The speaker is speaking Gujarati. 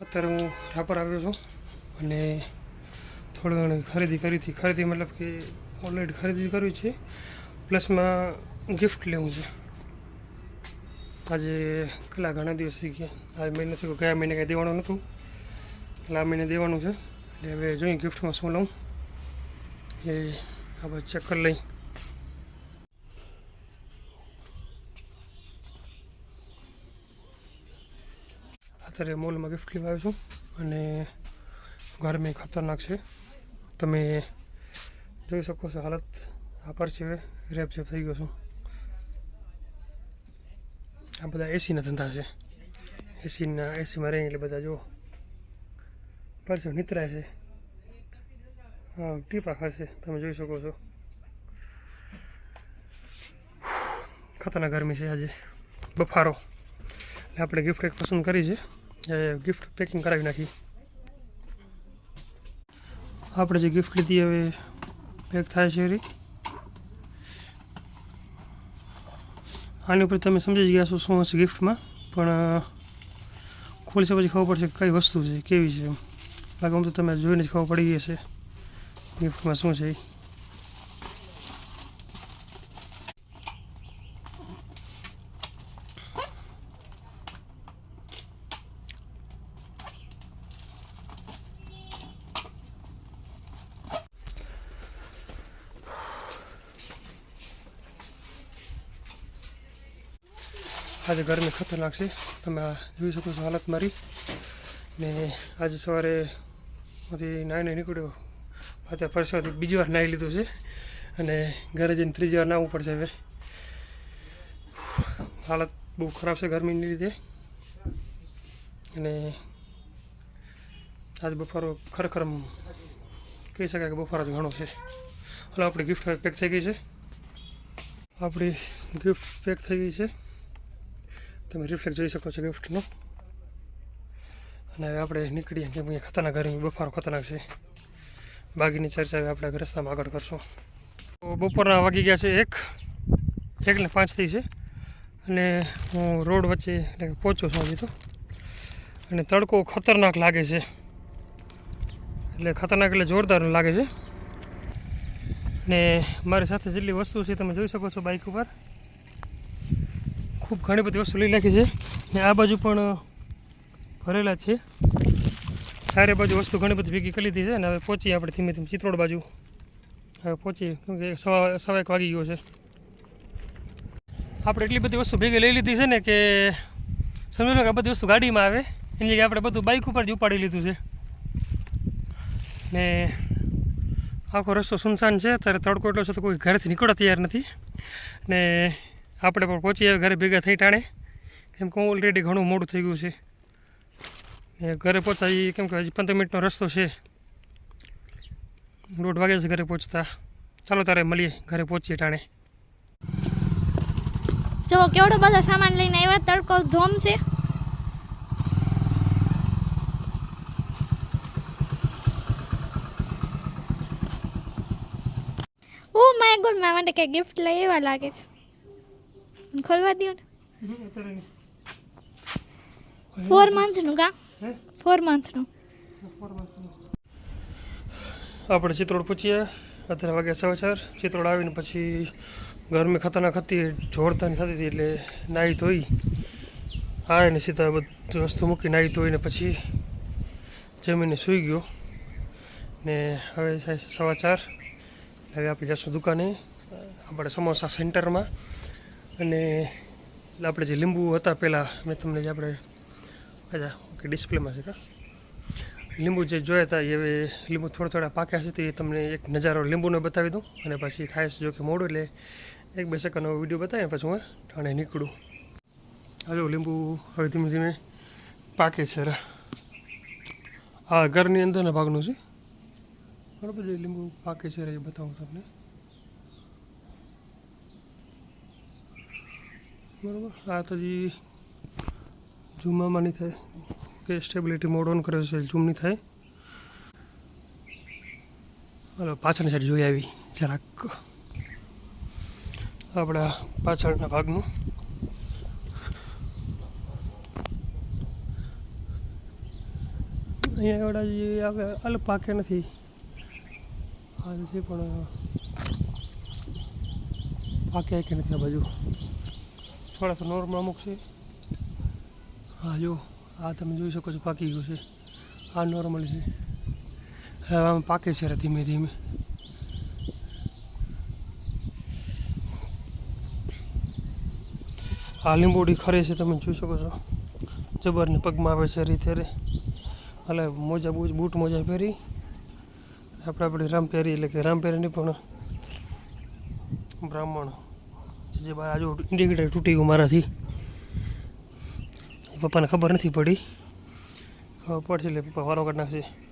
અત્યારે હું રાપર આવ્યો છું અને થોડી ઘણી ખરીદી કરી હતી. ખરીદી મતલબ કે ઓનલાઈન ખરીદી કરવી છે. પ્લસમાં ગિફ્ટ લેવું છે. આજે કેટલા ઘણા દિવસ થઈ ગયા? આ મહિને નથી ગયા મહિને કંઈ દેવાનું નહોતું. એટલે આ મહિને દેવાનું છે. એટલે હવે જોઈએ ગિફ્ટમાં શું લઉં. એ આપણે ચેક કરી લઈ. અત્યારે મોલમાં ગિફ્ટ લેવા આવ્યો છું અને ગરમી ખતરનાક છે. તમે જોઈ શકો છો હાલત આ પર છે, રેપ જેપ થઈ ગયો છું. આ બધા એસીના ધંધા છે. એસીના એસીમાં રહી એટલે બધા જુઓ પરસો નિતરાય છે. હા ટીપા ખાશે, તમે જોઈ શકો છો. ખતરનાક ગરમી છે આજે. બફારો. આપણે ગિફ્ટ એક પસંદ કરી છે. ગિફ્ટ પેકિંગ કરાવી નાખી. આપણે જે ગિફ્ટ લીધી હવે પેક થાય છે આની ઉપર તમે સમજી ગયા છો શું હશે ગિફ્ટમાં પણ ખોલશે પછી ખબર પડશે કઈ વસ્તુ છે, કેવી છે એમ. બાકી આમ તો તમે જોઈને જ ખબર પડી હશે ગિફ્ટમાં શું છે આજે ગરમી ખતરનાક છે તમે જોઈ શકો છો હાલત મારી. ને આજે સવારે માંથી નાઈને નીકળ્યો. પાછા પરસેવાથી બીજી વાર નાહી લીધું છે. અને ઘરે જઈને ત્રીજી વાર નાહવું પડશે હવે. હાલત બહુ ખરાબ છે ગરમીની લીધે. અને આજ બફારો ખરેખર કહી શકાય કે બફારો જ ઘણો છે. હાલો, આપણી ગિફ્ટ પેક થઈ ગઈ છે. આપણી ગિફ્ટ પેક થઈ ગઈ છે. તમે રિફ્લેક્ટ જોઈ શકો છો ગિફ્ટનો અને હવે આપણે નીકળીએ કેમ કે ખતરનાક ગરમી બફારો ખતરનાક છે. બાકીની ચર્ચા હવે આપણે રસ્તામાં આગળ કરશું. તો બપોરના વાગી ગયા છે એક. એકને પાંચ થઈ છે. અને હું રોડ વચ્ચે એટલે પહોંચ્યો છું હજી તો. અને તડકો ખતરનાક લાગે છે. એટલે ખતરનાક એટલે જોરદાર લાગે છે. ને મારી સાથે જેટલી વસ્તુ છે તમે જોઈ શકો છો બાઇક ઉપર. ખૂબ ઘણી બધી વસ્તુ લઈ નાખી છે. ને આ બાજુ પણ ભરેલા છે. ચારે બાજુ વસ્તુ ઘણી બધી ભેગી કરી લીધી છે ને હવે પહોંચીએ આપણે ધીમે ધીમે ચિત્રોડ બાજુ. હવે પહોંચીએ કે સવા સવા એક વાગી ગયો છે. આપણે એટલી બધી વસ્તુ ભેગી લઈ લીધી છે ને કે સમજો કે આ બધી વસ્તુ ગાડીમાં આવે. એની જગ્યાએ આપણે બધું બાઇક ઉપર જ ઉપાડી લીધું છે. ને આખો રસ્તો સુનસાન છે. અત્યારે તડકો એટલો છે તો કોઈ ઘરેથી નીકળવા તૈયાર નથી. ને આપણે પણ પહોંચી આવે ઘરે ભેગા થઈ ટાણે. કેમ કે ઓલરેડી ઘણું મોડું થઈ ગયું છે. એ ઘરે પહોંચતા ઈ કેમ કે હજી પંદર મિનિટનો રસ્તો છે. દોઢ વાગે છે ઘરે પહોંચતા. ચાલો તારે મળીએ, ઘરે પહોંચીએ ટાણે. જો કેવડો બધા સામાન લઈને આવ્યા, તડકો ધોમ છે. ઓ માય ગોડ, મારા માટે કઈ ગિફ્ટ લઈ એવા લાગે છે. ખોલવા દો ને. ફોર મંથનું કા? ફોર મંથનું આપણે ચિત્રોડ પહોંચીએ અત્યારે વાગ્યા સવા ચાર. ચિત્રોડ આવીને પછી ગરમી ખતરનાક હતી જોડતાની થતી હતી એટલે નાહી ધોઈ. આવીને સીધા બધી વસ્તુ મૂકી નાહી ધોઈને પછી જમીને સૂઈ ગયો. ને હવે સવાચાર સવા ચાર. હવે આપણે જઈશું દુકાને. આપણે સમોસા સેન્ટરમાં. અને આપણે જે લીંબુ હતા પહેલાં, મેં તમને જે આપણે અચ્છા ઓકે, ડિસ્પ્લેમાં છે કા? લીંબુ જે જોયા હતા, એ હવે લીંબુ થોડા થોડા પાક્યા છે, તો એ તમને એક નજારો લીંબુનો બતાવી દઉં. અને પછી થાય છે જો કે મોડું, એટલે એક બે સેકન્ડનો વીડિયો બતાવીને પછી હું ઠાણે નીકળું. આ લીંબુ હવે ધીમે ધીમે પાકે છે, રા. આ ઘરની અંદરના ભાગનું છે. બરાબર, જે લીંબુ પાકે છે એ બતાવું તમને. બરાબર? આ તો જે ઝૂમમાં નહીં થાય. કે સ્ટેબિલિટી મોડ ઓન કરે છે, ઝૂમ નહીં થાય. હલો, પાછળની સાઈડ જોઈ આવી, જરાક. આપણા પાછળના ભાગનું. અહીંયા એવડા જે આવે અલગ પાકે નથી. હાલ છે પણ પાકે કે નથી આ બાજુ? થોડા તો નોર્મલ અમુક છે. હા જો આ તમે જોઈ શકો છો પાકી ગયું છે. આ નોર્મલ છે. હવે આમ પાકે છે ધીમે ધીમે. આ લીંબોડી ખરે છે, તમે જોઈ શકો છો. જબરને પગમાં આવે છે રીતે રે મોજા બૂજ બૂટ મોજા પહેરી. આપણે આપણી રામ પહેરી એટલે કે રામ પહેરીની પણ બ્રાહ્મણ. જે બાજુ ઇન્ડિકેટર તૂટી ગયું મારાથી. પપ્પાને ખબર નથી પડી. ખબર પડશે એટલે પપ્પા વારો કાઢ નાખશે.